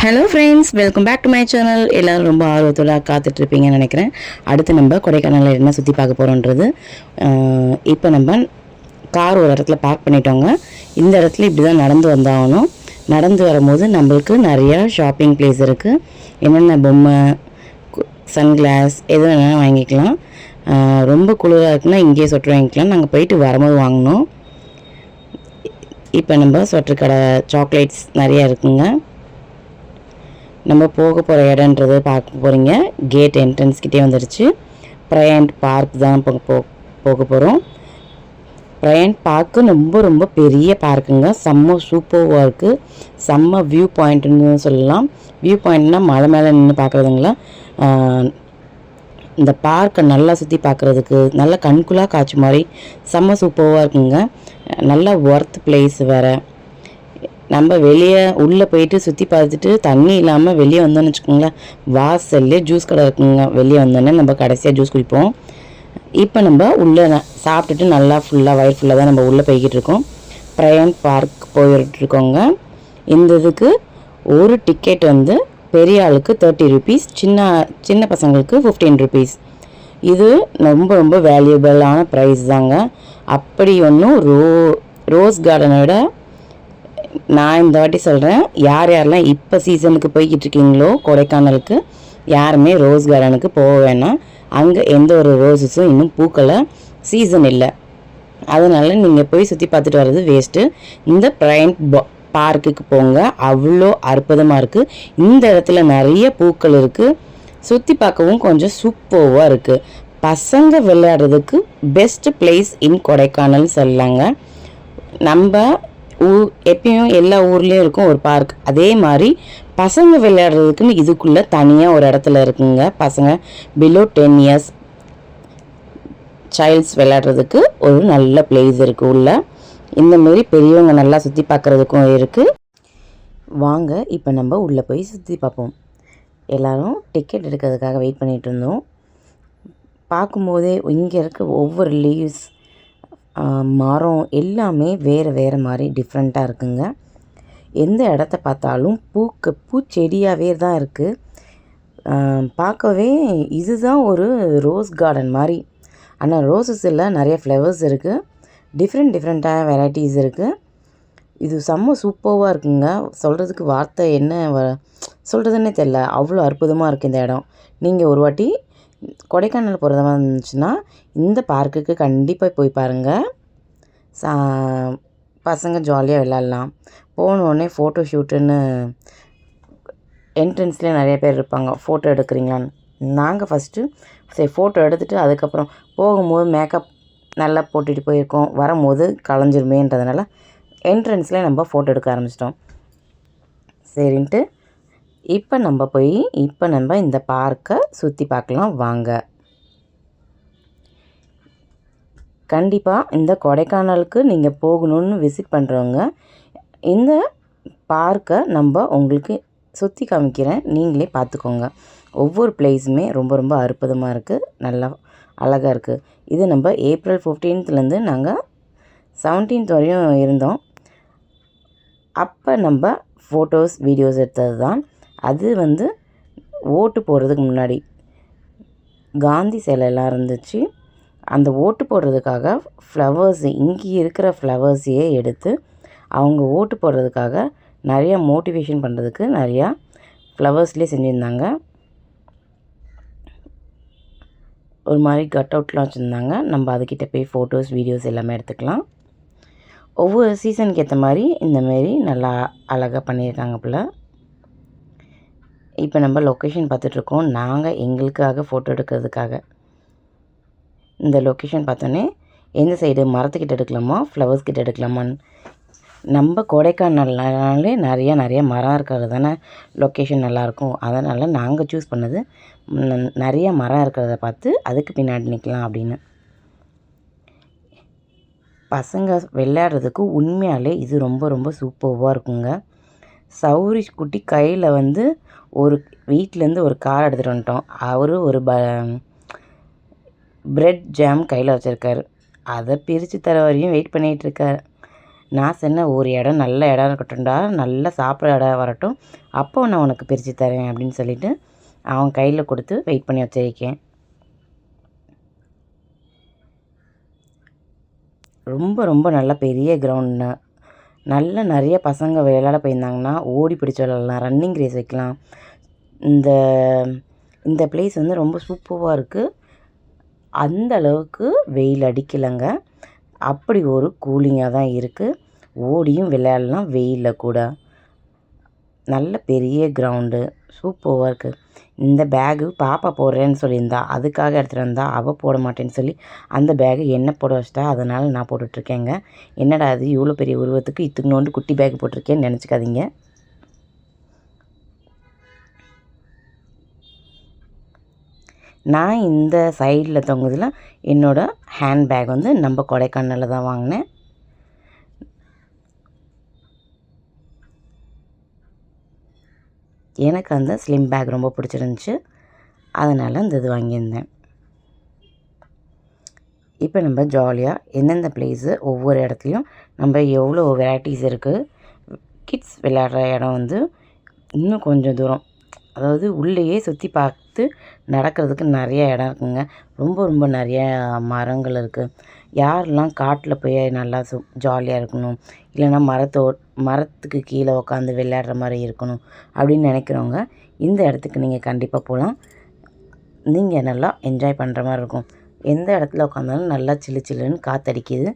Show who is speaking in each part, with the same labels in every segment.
Speaker 1: Hello friends welcome back to my channel எல்லோரும் ரொம்ப ஆர்வத்தோட காத்துட்ருப்பீங்கன்னு நினைக்கிறேன். அடுத்து நம்ம கொடைக்கானலில் என்ன சுற்றி பார்க்க போகிறோன்றது இப்போ நம்ம கார் ஒரு இடத்துல பார்க் பண்ணிட்டோங்க. இந்த இடத்துல இப்படி தான் நடந்து வந்தாகணும். நடந்து வரும்போது நம்மளுக்கு நிறையா ஷாப்பிங் பிளேஸ் இருக்குது என்னென்ன பொம்மை சன்கிளாஸ் எது வேணாலும் வாங்கிக்கலாம். ரொம்ப குளிராக இருக்குன்னா இங்கேயே சொட்டு வாங்கிக்கலாம். நாங்கள் போயிட்டு வரும்போது வாங்கினோம். இப்போ நம்ம சொட்டர் கடை சாக்லேட்ஸ் நிறையா இருக்குங்க. நம்ம போக போகிற இடன்றது பார்க்க போகிறீங்க கேட் என்ட்ரன்ஸ்கிட்டே கிட்டே வந்துடுச்சு ப்ரையண்ட் பார்க் தான் போக போ போக போகிறோம் ப்ரையண்ட் பார்க்கு ரொம்ப ரொம்ப பெரிய பார்க்குங்க செம்ம சூப்பர்வாக இருக்குது செம்ம வியூ பாயிண்ட்டுன்னு சொல்லலாம். வியூ பாயிண்ட்னால் மலை மேலே நின்று பார்க்குறதுங்களா? இந்த பார்க்கை நல்லா சுற்றி பார்க்குறதுக்கு நல்ல கண்குலாக காய்ச்சி மாதிரி செம்ம சூப்பராக இருக்குங்க. நல்ல ஒர்த் பிளேஸ் வேறு. நம்ம வெளியே உள்ளே போயிட்டு சுற்றி பார்த்துட்டு தண்ணி இல்லாமல் வெளியே வந்தோம்னு வச்சுக்கோங்களேன். வாசல்லே ஜூஸ் கடை இருக்குங்க. வெளியே வந்தோன்னே நம்ம கடைசியாக ஜூஸ் குடிப்போம். இப்போ நம்ம உள்ளே சாப்பிட்டுட்டு நல்லா ஃபுல்லாக வயிறு ஃபுல்லாக தான் நம்ம உள்ளே போய்கிட்டு இருக்கோம். ப்ரையன் பார்க் போயிட்டுருக்கோங்க. இந்த இதுக்கு ஒரு டிக்கெட் வந்து பெரிய ஆளுக்கு தேர்ட்டி ருபீஸ் சின்ன சின்ன பசங்களுக்கு ஃபிஃப்டீன் ருபீஸ் இது ரொம்ப ரொம்ப வேல்யூபிளான ப்ரைஸ் தாங்க. அப்படி ஒன்றும் ரோ ரோஸ் கார்டனை விட நான் இந்த வாட்டி சொல்கிறேன் யார் யாரெல்லாம் இப்போ சீசனுக்கு போய்கிட்டு இருக்கீங்களோ கொடைக்கானலுக்கு யாருமே ரோஸ் கார்டனுக்கு போக வேணாம். அங்கே எந்த ஒரு ரோஸஸும் இன்னும் பூக்களை சீசன் இல்லை. அதனால் நீங்கள் போய் சுற்றி பார்த்துட்டு வர்றது வேஸ்ட்டு இந்த பிரைண்ட் பார்க்குக்கு போங்க. அவ்வளோ அற்புதமாக இருக்குது இந்த இடத்துல நிறைய பூக்கள் இருக்குது சுற்றி பார்க்கவும் கொஞ்சம் சூப்பர்வாக இருக்குது பசங்க விளையாடுறதுக்கு பெஸ்ட் பிளேஸ் இன் கொடைக்கானல் சொல்லலாங்க நம்ம ஊ எப்பயும் எல்லா ஊர்லேயும் இருக்கும் ஒரு பார்க் அதே மாதிரி பசங்க விளையாடுறதுக்குன்னு இதுக்குள்ளே தனியாக ஒரு இடத்துல இருக்குங்க. பசங்க பிலோ டென் இயர்ஸ் சைல்ட்ஸ் விளையாடுறதுக்கு ஒரு நல்ல பிளேஸ் இருக்குது உள்ள. இந்த மாதிரி பெரியவங்க நல்லா சுற்றி பார்க்குறதுக்கும் இருக்குது வாங்க இப்போ நம்ம உள்ளே போய் சுற்றி பார்ப்போம். எல்லோரும் டிக்கெட் எடுக்கிறதுக்காக வெயிட் பண்ணிகிட்டு இருந்தோம். பார்க்கும்போதே இங்கே இருக்க ஒவ்வொரு லீவ்ஸ் மரம் எல்லாமே வேறு வேறு மாதிரி டிஃப்ரெண்ட்டாக இருக்குங்க. எந்த இடத்த பார்த்தாலும் பூக்கு பூச்செடியாகவே தான் இருக்குது பார்க்கவே இதுதான் ஒரு ரோஸ் கார்டன் மாதிரி. ஆனால் ரோசஸ் நிறைய ஃப்ளவர்ஸ் இருக்குது டிஃப்ரெண்ட் டிஃப்ரெண்ட்டான வெரைட்டிஸ் இருக்குது இது செம்ம சூப்பராக இருக்குங்க. சொல்கிறதுக்கு வார்த்தை என்ன வ சொல்கிறதுன்னே தெரில அவ்வளோ அற்புதமாக இருக்குது இந்த இடம். நீங்கள் ஒரு வாட்டி கொடைக்கானல் போகிறதா இருந்துச்சுன்னா இந்த பார்க்குக்கு கண்டிப்பாக போய் பாருங்கள் சா பசங்க ஜாலியாக விளாட்லாம் போனோடனே ஃபோட்டோ ஷூட்டுன்னு என்ட்ரன்ஸ்லேயே நிறைய பேர் இருப்பாங்க. ஃபோட்டோ எடுக்கிறீங்களான்னு. நாங்கள் ஃபஸ்ட்டு சரி ஃபோட்டோ எடுத்துகிட்டு அதுக்கப்புறம் போகும்போது மேக்கப் நல்லா போட்டுட்டு போயிருக்கோம். வரும்போது களைஞ்சிருமேன்றதுனால என்ட்ரன்ஸ்லேயே நம்ம ஃபோட்டோ எடுக்க ஆரம்பிச்சிட்டோம். சரின்ட்டு இப்போ நம்ம போய் இப்போ நம்ம இந்த பார்க்கை சுற்றி பார்க்கலாம் வாங்க. கண்டிப்பாக இந்த கொடைக்கானலுக்கு நீங்கள் போகணுன்னு விசிட் பண்ணுறவங்க இந்த பார்க்கை நம்ம உங்களுக்கு சுற்றி காமிக்கிறேன். நீங்களே பார்த்துக்கோங்க. ஒவ்வொரு பிளேஸுமே ரொம்ப ரொம்ப அற்புதமாக இருக்குது நல்லா அழகாக இருக்குது இது நம்ம ஏப்ரல் ஃபிஃப்டீன்த்லேருந்து நாங்கள் செவன்டீன்த் வரையும் இருந்தோம். அப்போ நம்ம ஃபோட்டோஸ் வீடியோஸ் எடுத்தது தான் அது வந்து ஓட்டு போடுறதுக்கு முன்னாடி காந்தி சிலையெல்லாம் இருந்துச்சு. அந்த ஓட்டு போடுறதுக்காக ஃப்ளவர்ஸ் இங்கே இருக்கிற ஃப்ளவர்ஸையே எடுத்து அவங்க ஓட்டு போடுறதுக்காக நிறையா மோட்டிவேஷன் பண்ணுறதுக்கு நிறையா ஃப்ளவர்ஸ்லேயே செஞ்சுருந்தாங்க. ஒரு மாதிரி கட் அவுட்லாம் வச்சுருந்தாங்க. நம்ம அதுக்கிட்ட போய் ஃபோட்டோஸ் வீடியோஸ் எல்லாமே எடுத்துக்கலாம். ஒவ்வொரு சீசனுக்கு ஏற்ற மாதிரி இந்த மாரி நல்லா அழகாக பண்ணியிருக்காங்க போல். இப்போ நம்ம லொக்கேஷன் பார்த்துட்ருக்கோம். நாங்கள் எங்களுக்காக ஃபோட்டோ எடுக்கிறதுக்காக. இந்த லொக்கேஷன் பார்த்தோன்னே எந்த சைடு மரத்துக்கிட்ட எடுக்கலாமா? ஃப்ளவர்ஸ் கிட்ட எடுக்கலாமான்னு. நம்ம கொடைக்கானல்னாலே நிறையா நிறைய மரம் இருக்கிறது தானே? லொக்கேஷன் நல்லாயிருக்கும். அதனால் நாங்கள் சூஸ் பண்ணது நிறைய மரம் இருக்கிறத பார்த்து அதுக்கு பின்னாடி நிற்கலாம் அப்படின்னு. பசங்க விளையாடுறதுக்கு உண்மையாலே இது ரொம்ப ரொம்ப சூப்பர்வாக இருக்குங்க. சௌரி குட்டி கையில் வந்து ஒரு வீட்டிலேருந்து ஒரு கார் எடுத்துகிட்டு வந்துட்டோம். அவர் ஒரு ப ப்ரெட் ஜாம் கையில் வச்சுருக்காரு. அதை பிரித்து தர வரையும் வெயிட் பண்ணிகிட்ருக்காரு நான் சொன்ன ஒரு இடம் நல்ல இடம் இருக்கட்டும்டா. நல்ல சாப்பிட்ற இடம் வரட்டும். அப்போ நான் உனக்கு பிரித்து தரேன் அப்படின்னு சொல்லிட்டு அவன் கையில் கொடுத்து வெயிட் பண்ணி வச்சிருக்கேன். ரொம்ப ரொம்ப நல்ல பெரிய கிரவுண்டு நல்ல நிறைய பசங்க விளையாட போயிருந்தாங்கன்னா ஓடி பிடிச்சி விளாட்லாம் ரன்னிங் ரேஸ் வைக்கலாம். இந்த இந்த பிளேஸ் வந்து ரொம்ப சூப்பராக இருக்குது அந்த அளவுக்கு வெயில் அடிக்கலைங்க. அப்படி ஒரு கூலிங்காக தான் இருக்குது ஓடியும் விளையாடலாம் வெயிலில் கூட. நல்ல பெரிய கிரவுண்டு சூப்பராக இருக்குது இந்த பேகு பாப்பா போடுறேன்னு சொல்லியிருந்தா அதுக்காக எடுத்துகிட்டு வந்தா அவள் போட மாட்டேன்னு சொல்லி அந்த பேகு என்ன போட வச்சிட்டா அதனால் நான் போட்டுட்ருக்கேங்க. என்னடா அது இவ்வளோ பெரிய உருவத்துக்கு இத்துக்குனோண்டு குட்டி பேக் போட்டிருக்கேன்னு நினச்சிக்காதீங்க. நான் இந்த சைடில் தொங்குதில் என்னோடய ஹேண்ட் பேக் வந்து நம்ம கொடைக்கானலில் தான் வாங்கினேன். எனக்கு அந்த ஸ்லிம் பேக் ரொம்ப பிடிச்சிருந்துச்சி. அதனால் அந்த இது வாங்கியிருந்தேன். இப்போ நம்ம ஜாலியாக எந்தெந்த பிளேஸு ஒவ்வொரு இடத்துலையும் நம்ம எவ்வளோ வெரைட்டிஸ் இருக்குது கிட்ஸ் விளையாடுற இடம் வந்து இன்னும் கொஞ்சம் தூரம். அதாவது உள்ளேயே சுற்றி பார்த்து நடக்கிறதுக்கு நிறைய இடம் இருக்குங்க. ரொம்ப ரொம்ப நிறைய மரங்கள் இருக்குது யாரெல்லாம் காட்டில் போய் நல்லா சு ஜாலியாக இருக்கணும் இல்லைன்னா மரத்தோ மரத்துக்கு கீழே உட்காந்து விளையாடுற மாதிரி இருக்கணும் அப்படின்னு நினைக்கிறவங்க இந்த இடத்துக்கு நீங்கள் கண்டிப்பாக போகலாம் நீங்கள் நல்லா என்ஜாய் பண்ணுற மாதிரி இருக்கும். எந்த இடத்துல உட்காந்தாலும் நல்லா சில்லு சில்லுன்னு காற்றடிக்குது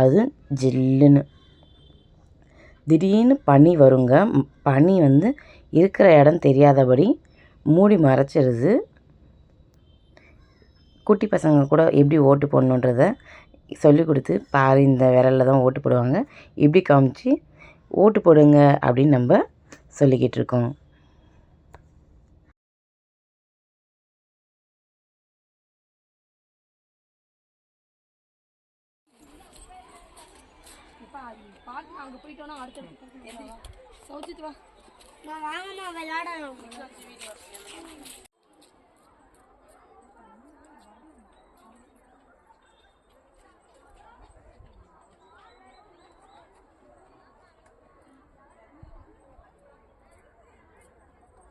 Speaker 1: அது ஜில்லுன்னு. திடீர்னு பனி வருங்க. பனி வந்து இருக்கிற இடம் தெரியாதபடி மூடி மறைச்சிருது. குட்டி பசங்க கூட எப்படி ஓட்டு போடணுன்றத சொல்லி கொடுத்து பாரு இந்த விரலில் தான் ஓட்டு போடுவாங்க. இப்படி காமிச்சு ஓட்டு போடுங்க அப்படின்னு நம்ம சொல்லிக்கிட்டு இருக்கோம்.
Speaker 2: அங்கே போயிட்டோன்னா அடுத்த சௌச்சித்து வா நான் வாங்கம்மா விளையாடணும்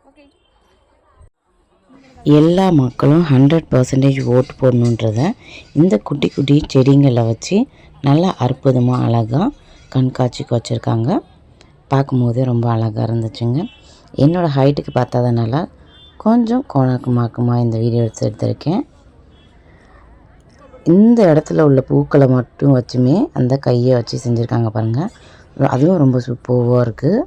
Speaker 2: ஓகே
Speaker 1: எல்லா மக்களும் ஹண்ட்ரட் பர்சன்டேஜ் ஓட்டு போடணுன்றத இந்த குட்டி குட்டி செடிங்களை வச்சு நல்லா அற்புதமாக அழகாக கண்காட்சிக்கு வச்சுருக்காங்க. பார்க்கும்போதே ரொம்ப அழகாக இருந்துச்சுங்க. என்னோடய ஹைட்டுக்கு பார்த்ததுனால கொஞ்சம் கோணக்குமாக்கமாக இந்த வீடியோ எடுத்து எடுத்திருக்கேன். இந்த இடத்துல உள்ள பூக்களை மட்டும் வச்சுமே அந்த கையை வச்சு செஞ்சுருக்காங்க பாருங்கள் அதுவும் ரொம்ப சூப்பராக இருக்குது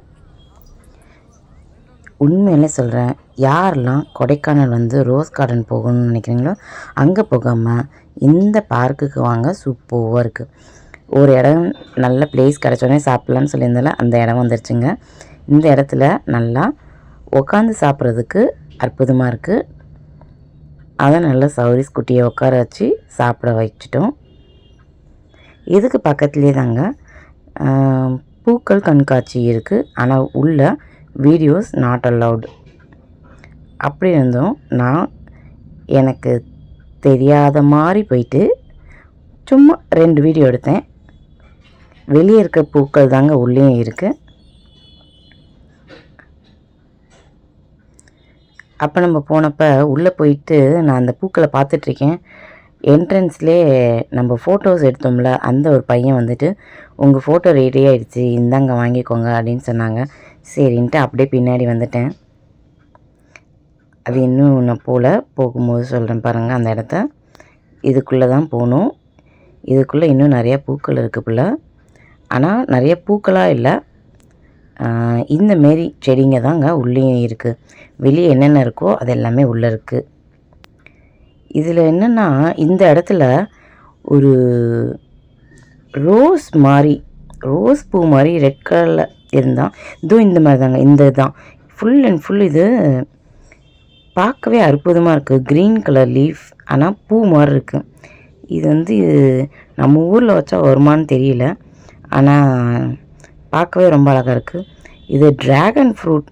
Speaker 1: உண்மையிலே சொல்கிறேன் யாரெல்லாம் கொடைக்கானல் வந்து ரோஸ் கார்டன் போகணும்னு நினைக்கிறீங்களோ அங்கே போகாமல் இந்த பார்க்குக்கு வாங்க சூப்பராக இருக்குது ஒரு இடம் நல்ல பிளேஸ் கிடச்சோடனே சாப்பிட்லான்னு சொல்லியிருந்தால அந்த இடம் வந்துருச்சுங்க. இந்த இடத்துல நல்லா உட்காந்து சாப்பிட்றதுக்கு அற்புதமாக இருக்குது அதை நல்லா சௌரிஸ் குட்டியை உட்கார வச்சு சாப்பிட வச்சுட்டோம். இதுக்கு பக்கத்துலேயே தாங்க பூக்கள் கண்காட்சி இருக்குது ஆனால் உள்ளே வீடியோஸ் நாட் அலவுட் அப்படி இருந்தும் நான் எனக்கு தெரியாத மாதிரி போயிட்டு சும்மா ரெண்டு வீடியோ எடுத்தேன். வெளியே இருக்க பூக்கள் தாங்க உள்ளேயும் இருக்குது அப்போ நம்ம போனப்போ உள்ளே போயிட்டு நான் அந்த பூக்களை பார்த்துட்ருக்கேன். என்ட்ரன்ஸ்லே நம்ம ஃபோட்டோஸ் எடுத்தோம்ல அந்த ஒரு பையன் வந்துட்டு உங்கள் ஃபோட்டோ ரெடி ஆகிடுச்சு இந்தாங்க வாங்கிக்கோங்க அப்படின்னு சொன்னாங்க. சரின்ட்டு அப்படியே பின்னாடி வந்துட்டேன். அது இன்னும் நான் போகல போகும்போது சொல்கிறேன் பாருங்கள் அந்த இடத்த. இதுக்குள்ளே தான் போகணும். இதுக்குள்ளே இன்னும் நிறையா பூக்கள் இருக்குது போல் ஆனால் நிறைய பூக்களாக இல்லை. இந்த மாரி செடிங்க தாங்க உள்ளேயும் இருக்குது வெளியே என்னென்ன இருக்கோ அது எல்லாமே உள்ளே இருக்குது இதில் என்னென்னா இந்த இடத்துல ஒரு ரோஸ் மாதிரி ரோஸ் பூ மாதிரி ரெட் கலரில் இருந்தால் இதுவும் இந்த மாதிரி தாங்க இந்த தான் ஃபுல் அண்ட் ஃபுல் இது பார்க்கவே அற்புதமாக இருக்குது க்ரீன் கலர் லீஃப் ஆனால் பூ மாதிரி இருக்குது இது வந்து நம்ம ஊரில் வச்சா வருமானு தெரியல. ஆனால் பார்க்கவே ரொம்ப அழகாக இருக்குது இது ட்ராகன் ஃப்ரூட்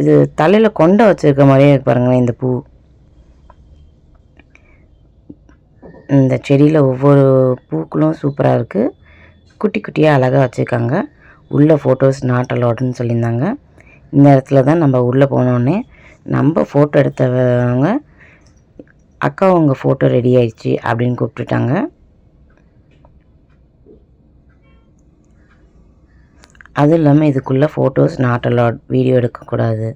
Speaker 1: இது தலையில் கொண்டை வச்சுருக்க மாதிரியே இருக்கு பாருங்களேன் இந்த பூ. இந்த செடியில் ஒவ்வொரு பூக்களும் சூப்பராக இருக்குது குட்டி குட்டியாக அழகாக வச்சுருக்காங்க. உள்ளே ஃபோட்டோஸ் நாட் அலோடுன்னு சொல்லியிருந்தாங்க. இந்த இடத்துல தான் நம்ம உள்ளே போனோடனே நம்ம ஃபோட்டோ எடுத்தவங்க அக்கா உங்கள் ஃபோட்டோ ரெடி ஆயிடுச்சு அப்படின்னு கூப்பிட்டுட்டாங்க. அதுவும் இல்லாமல் இதுக்குள்ளே ஃபோட்டோஸ் நாட் அலாட் வீடியோ எடுக்கக்கூடாது.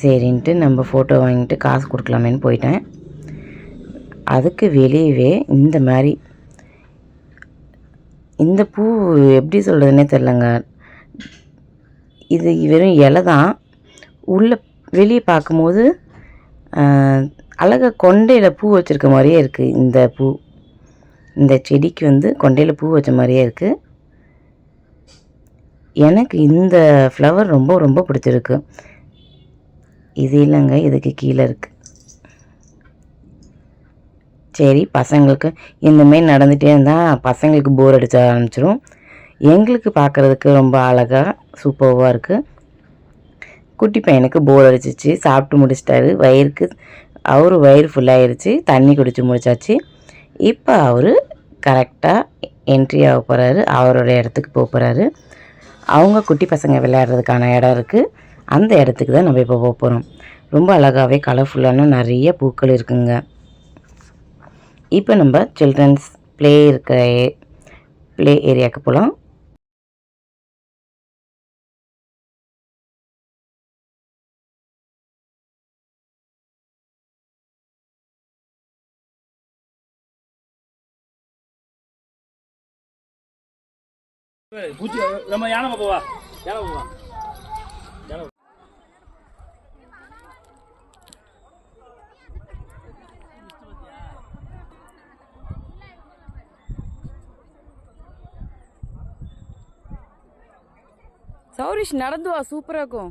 Speaker 1: சரின்ட்டு நம்ம ஃபோட்டோ வாங்கிட்டு காசு கொடுக்கலாமேன்னு போயிட்டேன். அதுக்கு வெளியவே இந்த மாதிரி இந்த பூ எப்படி சொல்கிறதுனே தெரிலங்க இது வெறும் இலை தான். உள்ளே வெளியே பார்க்கும்போது அழகாக கொண்டையில் பூ வச்சுருக்க மாதிரியே இருக்குது இந்த பூ. இந்த செடிக்கு வந்து கொண்டையில் பூ வச்ச மாதிரியே இருக்குது எனக்கு இந்த ஃப்ளவர் ரொம்ப ரொம்ப பிடிச்சிருக்கு. இது இல்லைங்க இதுக்கு கீழே இருக்குது சரி பசங்களுக்கு இந்தமாரி நடந்துகிட்டே இருந்தால் பசங்களுக்கு போர் அடிச்ச ஆரம்பிச்சிடும் எங்களுக்கு பார்க்குறதுக்கு ரொம்ப அழகாக சூப்பராக இருக்குது குட்டி பையனுக்கு போர் அடிச்சிச்சு சாப்பிட்டு முடிச்சிட்டாரு. வயிறுக்கு அவர் வயிறு ஃபுல்லாகிருச்சு தண்ணி குடிச்சு முடிச்சாச்சு. இப்போ அவர் கரெக்டாக என்ட்ரி ஆக போகிறாரு அவரோட இடத்துக்கு போக போகிறாரு அவங்க குட்டி பசங்க விளையாடுறதுக்கான இடம் இருக்குது அந்த இடத்துக்கு தான் நம்ம இப்போ போக போகிறோம் ரொம்ப அழகாகவே கலர்ஃபுல்லான நிறைய பூக்கள் இருக்குங்க. இப்போ நம்ம சில்ட்ரன்ஸ் ப்ளே இருக்கிற ப்ளே ஏரியாவுக்கு போகலாம்
Speaker 3: நம்ம யானை போவா யானை போவா வா யானை
Speaker 4: சௌரிஷ் நடந்து வா சூப்பராக இருக்கும்.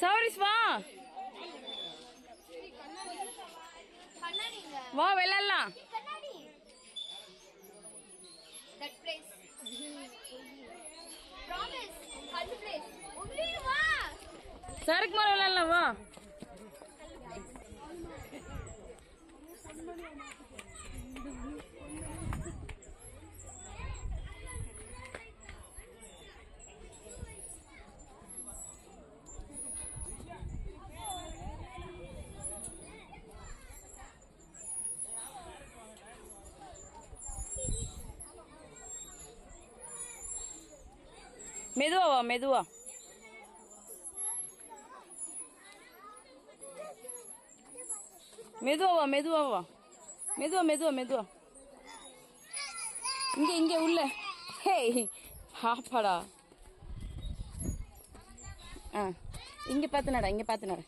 Speaker 4: சௌரிஷ் வா வா விளையாடலாம்
Speaker 2: That place. Promise. Kallu place. Only வா.
Speaker 4: சரக்கு மரம் விளையாடலாம் வா மெதுவா வா மெதுவா. மெதுவா வா மெதுவா வா. மெதுவா மெதுவா மெதுவா. இங்க இங்க உள்ள. ஹே ஹாப்பாடா. ஆ இங்க பார்த்து நட இங்க பார்த்து நட.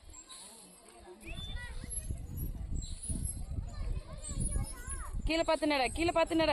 Speaker 4: கீழே பார்த்து நட கீழே பார்த்து நட.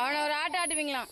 Speaker 4: அவனை ஒரு ஆட்டம் ஆட்டுவீங்களாம்.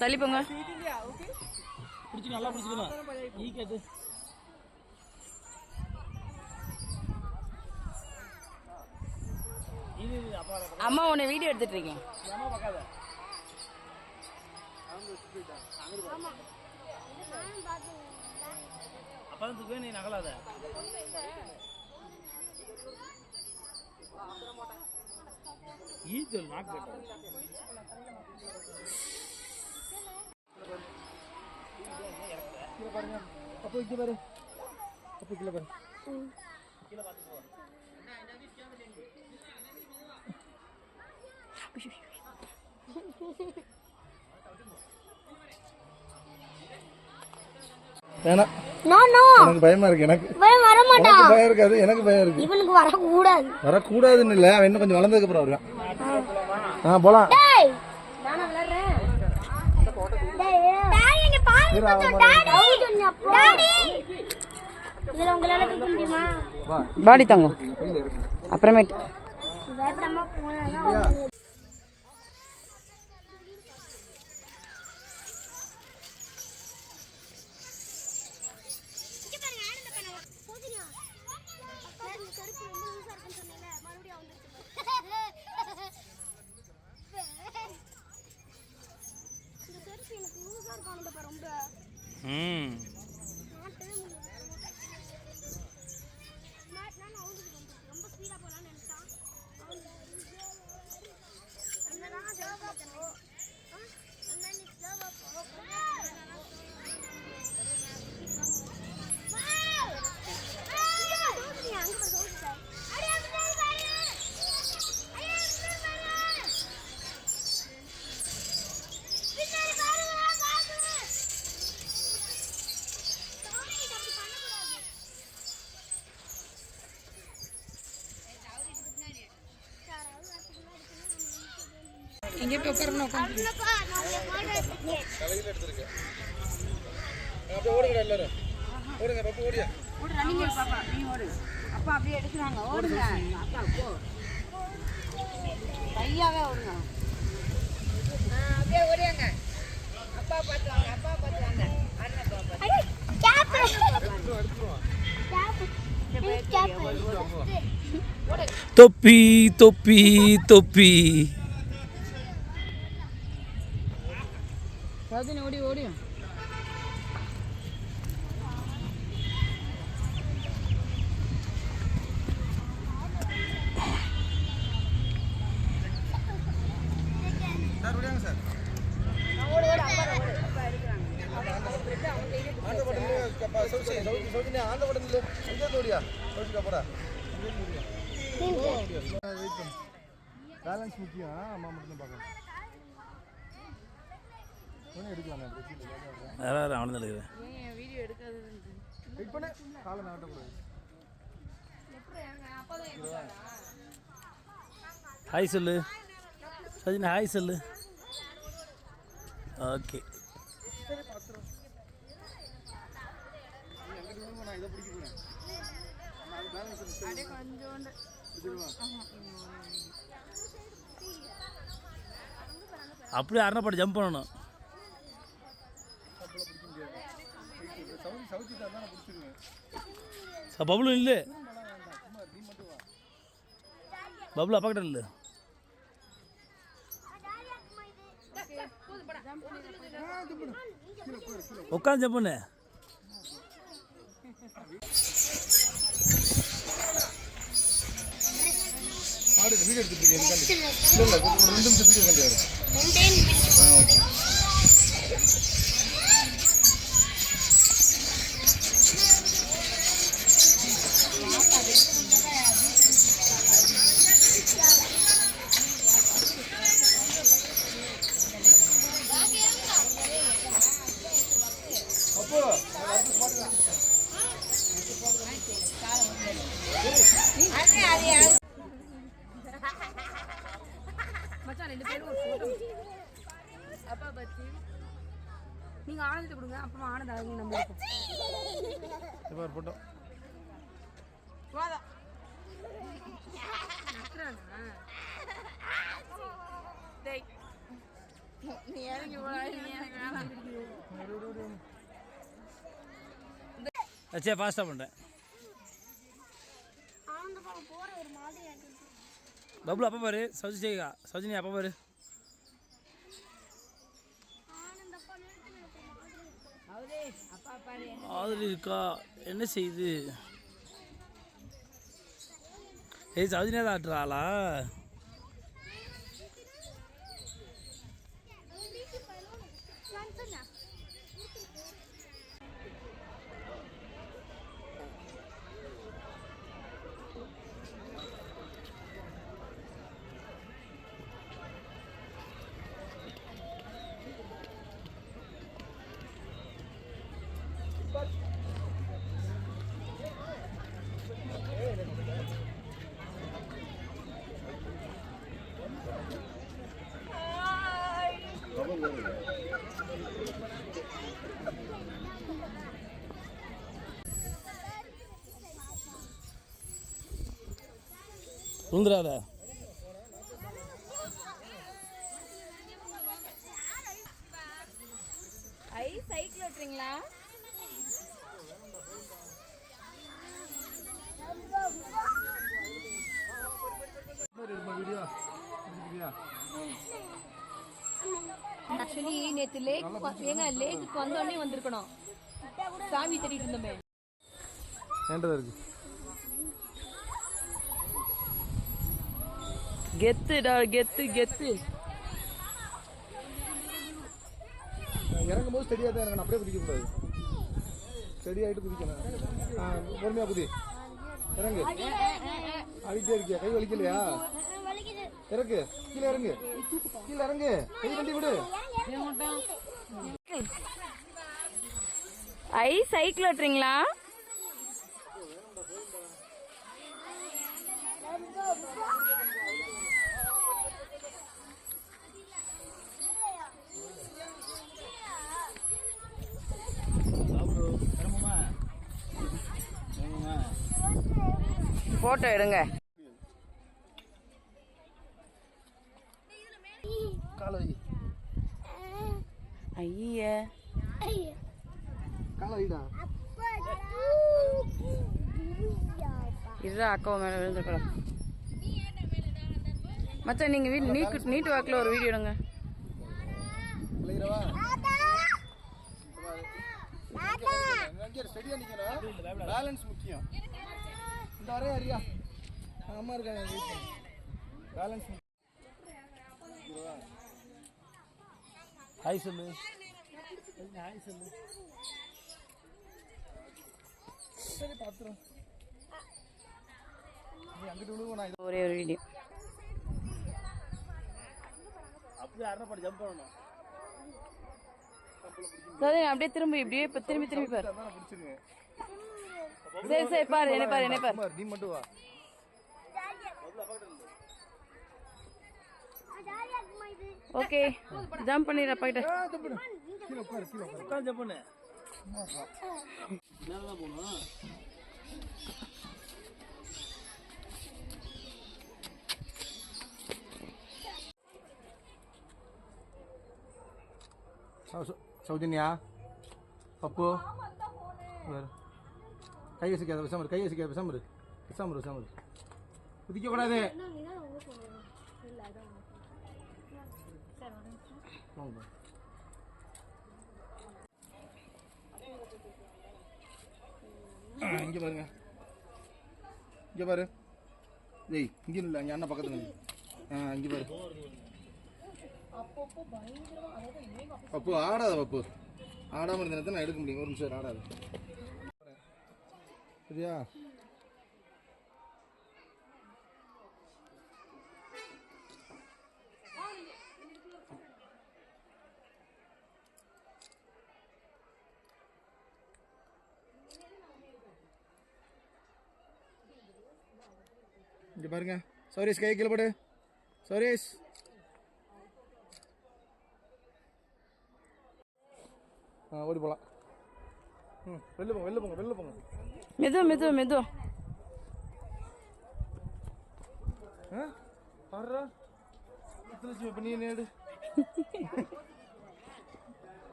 Speaker 4: தள்ளி போங்க
Speaker 3: பிடிச்சி நல்லா ஈ கேட்டு அப்பா,
Speaker 4: அம்மா உன்னை வீடியோ எடுத்துட்டு இருக்கேன்.
Speaker 3: அம்மா பார்க்காத. அப்பா தான் தூக்குவே நீ நகலாத. ஈச்சல் நாக்கு பாருங்க அப்போ இங்கே பாரு அப்போ கீழே பாரு
Speaker 2: நோ
Speaker 5: எனக்கு பயமா இருக்கு எனக்கு.
Speaker 2: பயம் வர மாட்டான்
Speaker 5: உனக்கு பயம் இருக்காது எனக்கு பயம் இருக்கு.
Speaker 2: இவனுக்கு
Speaker 5: வரக்கூடாதுன்னு இல்லை அவன் இன்னும் கொஞ்சம் வளர்ந்ததுக்கு அப்புறம் வருவான். ஆ. போலாம்.
Speaker 2: டேய். நானா விளையாடுறேன். டேய் டேய் இங்க பாருங்க கொஞ்சம் டேடி டேடி இதுல உங்களால தூக்க முடியுமா?
Speaker 4: பாடி தங்கம். அப்புறமேட்டு.
Speaker 2: பயப்படாம போனா ரொம்ப
Speaker 3: ம்
Speaker 2: மாட்டவே முடியல நான் நான் அவனுக்கு வந்து ரொம்ப ஸ்பீடா போலாம்னு நினைச்சான் அண்ணா ஜோகா போ அண்ணா நீ ஜோகா போ பின்னாடி பாருங்க பாருங்க
Speaker 4: இங்கே போய் உட்காரணும்
Speaker 5: அப்படியே ஓடுங்க எல்லாரும். ஓடுங்க பப்பு ஓடியா.
Speaker 3: தொப்பி தொப்பி தொப்பி.
Speaker 4: ஓடி
Speaker 5: ஓடியாங்க ஓடியா ஓடி கப்படா பேலன்ஸ் முக்கியம் அம்மா மட்டும் பார்க்கணும் ஒன்றும்
Speaker 3: வேற வேற அவனு எடுக்கிறேன்
Speaker 4: வீடியோ எடுக்காது
Speaker 3: ஹாய் சொல்லு. சஜினி ஹாய் சொல்லு. ஓகே அப்படியே அரணப்பாடு ஜம்ப் பண்ணணும்.
Speaker 5: சவுதி சவுதி தான் நான் பிடிச்சிருவேன்
Speaker 3: இல்லை. பபுளு அப்பா கிட்ட இல்லை. உட்காந்து ஜம்ப் பண்ணு
Speaker 5: வீடியோ எடுத்துட்டு இருக்கேன் ரெண்டு நிமிஷம் வீடியோ கண்டிப்பாக ஆ ஓகே அப்போ அடுத்த ஸ்பாட்
Speaker 4: மச்சான் ரெண்டு பேரும் ஒரு போட்டோ அப்பா பத்தி நீங்க ஆனந்தத்தை கொடுங்க அப்புறமா ஆனந்த அழகு நம்ம எடுப்போம்
Speaker 5: இப்போ ஒரு போட்டோ
Speaker 4: வாதா நக்குறானா? டேய் நீ இறங்கி போடா நீ எனக்கு வேணாம்
Speaker 3: சரி ஃபாஸ்ட்டாக பண்ணுறேன்
Speaker 2: ஆனந்த
Speaker 3: அப்போ பாரு சௌஜி ஜெயிகா சௌஜினி அப்போ பாரு.
Speaker 2: ஆனந்த மாதிரி இருக்கா?
Speaker 3: என்ன செய்யுது ஏய் சௌஜினியா தான் ஆட்டுறாளா
Speaker 2: நான் சொன்னா
Speaker 3: விழுந்துடாத
Speaker 4: ஐ சைக்கிள் ஓட்டுறீங்களா?
Speaker 6: ஆக்சுவலி நேத்து லேக் ஏங்க லேக்குக்கு வந்தோடனே வந்திருக்கணும். சாமி தேடிட்டு இருந்தோமே.
Speaker 5: இருக்கு?
Speaker 4: கெத்துடா கெத்து கெத்து.
Speaker 5: இறங்கும் போது ஸ்டெடியாக தான் இறங்கணும் அப்படியே குதிக்கக்கூடாது ஆகிட்டு குதிக்கணும். ஆ பொறுமையாக குதி. இறங்கு. அடிக்கிட்டே இருக்கியா? கை வலிக்கலையா? இறக்கு. கீழே இறங்கு. கீழே இறங்கு. கை கண்டி விடு.
Speaker 4: ஐ சைக்கிள் ஓட்டுறீங்களா? போட்டோ எடுங்க
Speaker 5: காலை வை
Speaker 4: ஐய இதுதான் அக்காவை மேலே விழுந்துருக்கலாம் மச்சான் நீங்கள் வீட் நீட்டு நீட்டு வாக்கில் ஒரு வீடியோ எடுங்க
Speaker 5: பேலன்ஸ் வரையும் அறியா. அம்மா இருக்காங்க பேலன்ஸ்
Speaker 3: ஹாய் சொல்லு ஹாய் சொல்லு
Speaker 5: சரி பார்த்துரும்
Speaker 4: ஒரே ஒரு வீடியோ
Speaker 3: அப்படியே அரணப்பாடு ஜம்ப் பண்ணணும்.
Speaker 4: சரி அப்படியே திரும்பி இப்படியே இப்போ திரும்பி திரும்பி பாரு
Speaker 5: இதை தான் நான் பிடிச்சிருவேன்
Speaker 4: சரி சரி பாரு என்ன பாரு என்ன பாரு.
Speaker 5: நீ மட்டும் வா.
Speaker 4: ஓகே ஜம்ப் பண்ணிடுற போயிட்டு
Speaker 3: உட்காந்து பண்ணு. மேலே தான் போகணும்
Speaker 5: கையை சிக்காத சௌஜன்யா இரு கையை கை வசிக்காத இரு கை இரு விசாமரு இரு குதிக்க கூடாது இங்க பாருங்க. இங்க பாரு. டேய் இங்க இல்ல இங்க அண்ணன் பக்கத்துல ஆ இங்க பாரு. பப்பு ஆடாத பப்பு. ஆடாம இருந்த நான் எடுக்க முடியும். ஒரு நிமிஷம் ஆடாது. சரியா இங்க பாருங்க. சௌரேஷ் கை கீழே போடு. சௌரேஷ் ஆ ஓடி போகலாம் ம் வெளில போங்க வெளில போங்க வெளில போங்க.
Speaker 4: மெது மெது மெது.
Speaker 5: ஆ? பாடுறா. முத்துலட்சுமி இப்போ நீ நேடு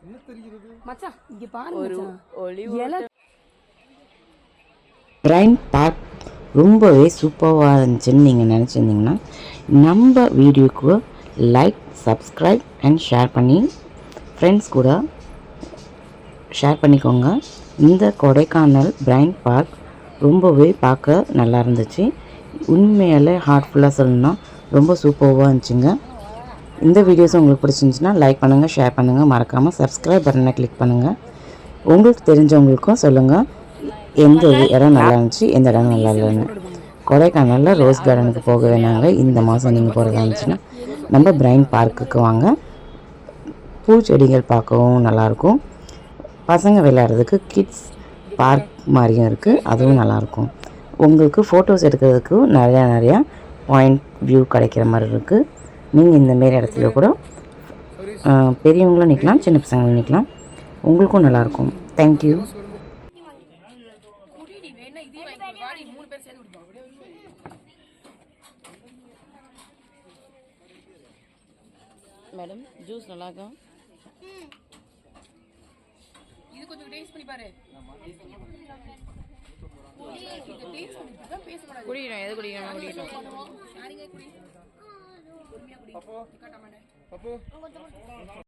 Speaker 5: என்ன தெரிகிறது?
Speaker 4: மச்சான் இங்க பாரு மச்சான். இலை
Speaker 1: பிரைன் பார்க் ரொம்பவே சூப்பராக இருந்துச்சுன்னு நீங்கள் நினச்சிருந்தீங்கன்னா நம்ம வீடியோக்கு லைக் சப்ஸ்கிரைப் அண்ட் ஷேர் பண்ணி ஃப்ரெண்ட்ஸ் கூட ஷேர் பண்ணிக்கோங்க. இந்த கொடைக்கானல் பிரைன் பார்க் ரொம்பவே பார்க்க நல்லா இருந்துச்சு. உண்மையாலே ஹார்ட்ஃபுல்லாக சொல்லணும்னா ரொம்ப சூப்பராக இருந்துச்சுங்க. இந்த வீடியோஸ் உங்களுக்கு பிடிச்சிருந்துச்சுன்னா லைக் பண்ணுங்கள் ஷேர் பண்ணுங்கள் மறக்காமல் சப்ஸ்கிரைப் பட்டனை கிளிக் பண்ணுங்கள் உங்களுக்கு தெரிஞ்சவங்களுக்கும் சொல்லுங்கள் எந்த இடம் நல்லா இருந்துச்சு எந்த இடம் நல்லா இல்லைன்னு. கொடைக்கானலில் ரோஸ் கார்டனுக்கு போக வேணாங்க இந்த மாதம் நீங்கள் போகிறதா இருந்துச்சுன்னா நம்ம பிரைன் பார்க்குக்கு வாங்க. பூச்செடிகள் பார்க்கவும் நல்லாயிருக்கும் பசங்க விளையாடுறதுக்கு கிட்ஸ் பார்க் மாதிரியும் இருக்குது அதுவும் நல்லாயிருக்கும். உங்களுக்கு ஃபோட்டோஸ் எடுக்கிறதுக்கு நிறையா நிறையா பாயிண்ட் வியூ கிடைக்கிற மாதிரி இருக்குது நீங்கள் இந்தமாரி இடத்துல கூட பெரியவங்களும் நிற்கலாம் சின்ன பசங்களும் நிற்கலாம் உங்களுக்கும் நல்லாயிருக்கும். தேங்க்யூ மேடம் ஜூஸ் நல்லாயிருக்கும்
Speaker 4: இது கொஞ்சம் டேஸ்ட் பண்ணி பாரு இது டேஸ்ட் பண்ணி தான்
Speaker 1: குடிக்கிறோம் எது குடிக்கிறோம் குடிக்கிறோம்
Speaker 4: யாரிங்க குடி? பொறுமையா குடி.
Speaker 5: பப்பு.